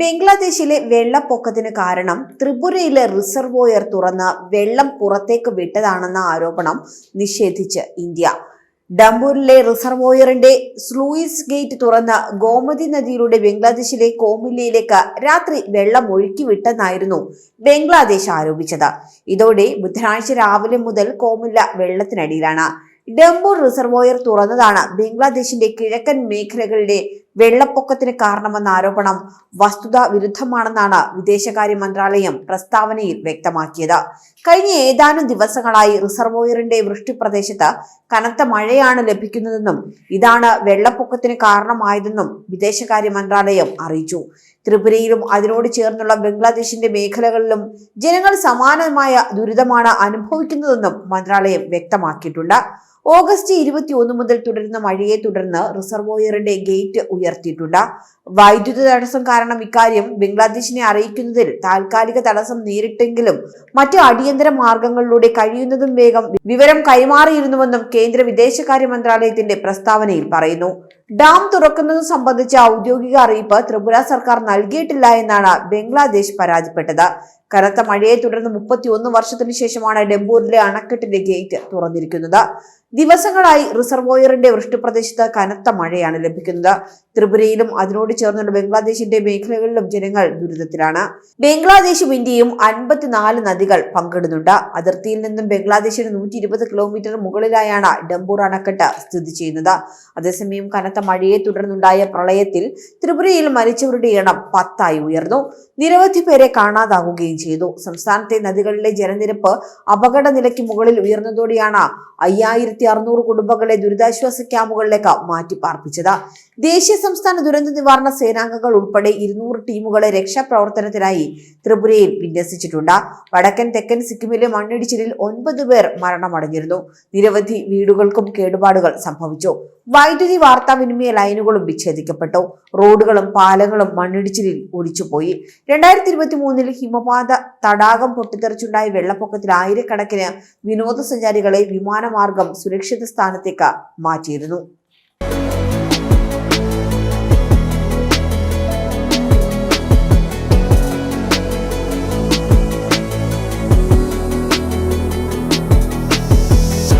ബംഗ്ലാദേശിലെ വെള്ളപ്പൊക്കത്തിന് കാരണം ത്രിപുരയിലെ റിസർവോയർ തുറന്ന് വെള്ളം പുറത്തേക്ക് വിട്ടതാണെന്ന ആരോപണം നിഷേധിച്ച് ഇന്ത്യ. ഡംബൂരിലെ റിസർവോയറിന്റെ സ്ലൂയിസ് ഗേറ്റ് തുറന്ന് ഗോമതി നദിയിലൂടെ ബംഗ്ലാദേശിലെ കോമില്ലയിലേക്ക് രാത്രി വെള്ളം ഒഴുക്കി വിട്ടെന്നായിരുന്നു ബംഗ്ലാദേശ് ആരോപിച്ചത്. ഇതോടെ ബുധനാഴ്ച രാവിലെ മുതൽ കോമില്ല വെള്ളത്തിനടിയിലാണ്. ഡംബൂർ റിസർവോയർ തുറന്നതാണ് ബംഗ്ലാദേശിന്റെ കിഴക്കൻ മേഖലകളിലെ വെള്ളപ്പൊക്കത്തിന് കാരണമെന്ന ആരോപണം വസ്തുതാ വിരുദ്ധമാണെന്നാണ് വിദേശകാര്യ മന്ത്രാലയം പ്രസ്താവനയിൽ വ്യക്തമാക്കിയത്. കഴിഞ്ഞ ഏതാനും ദിവസങ്ങളായി റിസർവോയറിന്റെ വൃഷ്ടിപ്രദേശത്ത് കനത്ത മഴയാണ് ലഭിക്കുന്നതെന്നും ഇതാണ് വെള്ളപ്പൊക്കത്തിന് കാരണമായതെന്നും വിദേശകാര്യ മന്ത്രാലയം അറിയിച്ചു. ത്രിപുരയിലും അതിനോട് ചേർന്നുള്ള ബംഗ്ലാദേശിന്റെ മേഖലകളിലും ജനങ്ങൾ സമാനമായ ദുരിതമാണ് അനുഭവിക്കുന്നതെന്നും മന്ത്രാലയം വ്യക്തമാക്കിയിട്ടുണ്ട്. ഓഗസ്റ്റ് ഇരുപത്തി മുതൽ തുടരുന്ന മഴയെ തുടർന്ന് റിസർവോയറിന്റെ ഗേറ്റ് ഉയർത്തിയിട്ടുണ്ട്. വൈദ്യുത തടസ്സം കാരണം ഇക്കാര്യം ബംഗ്ലാദേശിനെ അറിയിക്കുന്നതിൽ താൽക്കാലിക തടസ്സം നേരിട്ടെങ്കിലും മറ്റു അടിയന്തര മാർഗങ്ങളിലൂടെ കഴിയുന്നതും വേഗം വിവരം കൈമാറിയിരുന്നുവെന്നും കേന്ദ്ര വിദേശകാര്യ മന്ത്രാലയത്തിന്റെ പ്രസ്താവനയിൽ പറയുന്നു. ഡാം തുറക്കുന്നത് സംബന്ധിച്ച ഔദ്യോഗിക അറിയിപ്പ് ത്രിപുര സർക്കാർ നൽകിയിട്ടില്ല എന്നാണ് ബംഗ്ലാദേശ് പരാതിപ്പെട്ടത്. കനത്ത മഴയെ തുടർന്ന് മുപ്പത്തിയൊന്ന് വർഷത്തിനു ശേഷമാണ് ഡെമ്പൂരിലെ അണക്കെട്ടിന്റെ ഗേറ്റ് തുറന്നിരിക്കുന്നത്. ദിവസങ്ങളായി റിസർവോയറിന്റെ വൃഷ്ടിപ്രദേശത്ത് കനത്ത മഴയാണ് ലഭിക്കുന്നത്. ത്രിപുരയിലും അതിനോട് ചേർന്നുള്ള ബംഗ്ലാദേശിന്റെ മേഖലകളിലും ജനങ്ങൾ ദുരിതത്തിലാണ്. ബംഗ്ലാദേശും ഇന്ത്യയും അൻപത്തിനാല് നദികൾ പങ്കിടുന്നുണ്ട്. അതിർത്തിയിൽ നിന്നും ബംഗ്ലാദേശിന് നൂറ്റി ഇരുപത് കിലോമീറ്റർ മുകളിലായാണ് ഡംബൂർ അണക്കെട്ട് സ്ഥിതി ചെയ്യുന്നത്. അതേസമയം കനത്ത മഴയെ തുടർന്നുണ്ടായ പ്രളയത്തിൽ ത്രിപുരയിൽ മരിച്ചവരുടെ എണ്ണം പത്തായി ഉയർന്നു. നിരവധി പേരെ കാണാതാകുകയും ചെയ്തു. സംസ്ഥാനത്തെ നദികളിലെ ജലനിരപ്പ് അപകട നിലയ്ക്ക് മുകളിൽ ഉയർന്നതോടെയാണ് അയ്യായിരത്തി അറുന്നൂറ് കുടുംബങ്ങളെ ദുരിതാശ്വാസ ക്യാമ്പുകളിലേക്ക് മാറ്റി പാർപ്പിച്ചത് ദേശീയ സംസ്ഥാന ദുരന്ത നിവാരണ സേനാംഗങ്ങൾ ഉൾപ്പെടെ ഇരുന്നൂറ് ടീമുകളെ രക്ഷാപ്രവർത്തനത്തിനായി ത്രിപുരയിൽ വിന്യസിച്ചിട്ടുണ്ട്. വടക്കൻ തെക്കൻ സിക്കിമിലെ മണ്ണിടിച്ചിലിൽ ഒൻപത് പേർ മരണമടഞ്ഞിരുന്നു. നിരവധി വീടുകൾക്കും കേടുപാടുകൾ സംഭവിച്ചു. വൈദ്യുതി വാർത്താവിനിമയ ലൈനുകളും വിച്ഛേദിക്കപ്പെട്ടു. റോഡുകളും പാലങ്ങളും മണ്ണിടിച്ചിലിൽ ഒലിച്ചുപോയി. രണ്ടായിരത്തി ഇരുപത്തി മൂന്നിൽ ഹിമപാത തടാകം പൊട്ടിത്തെറിച്ചുണ്ടായ വെള്ളപ്പൊക്കത്തിൽ ആയിരക്കണക്കിന് വിനോദസഞ്ചാരികളെ വിമാനമാർഗം സുരക്ഷിത സ്ഥാനത്തേക്ക് മാറ്റിയിരുന്നു.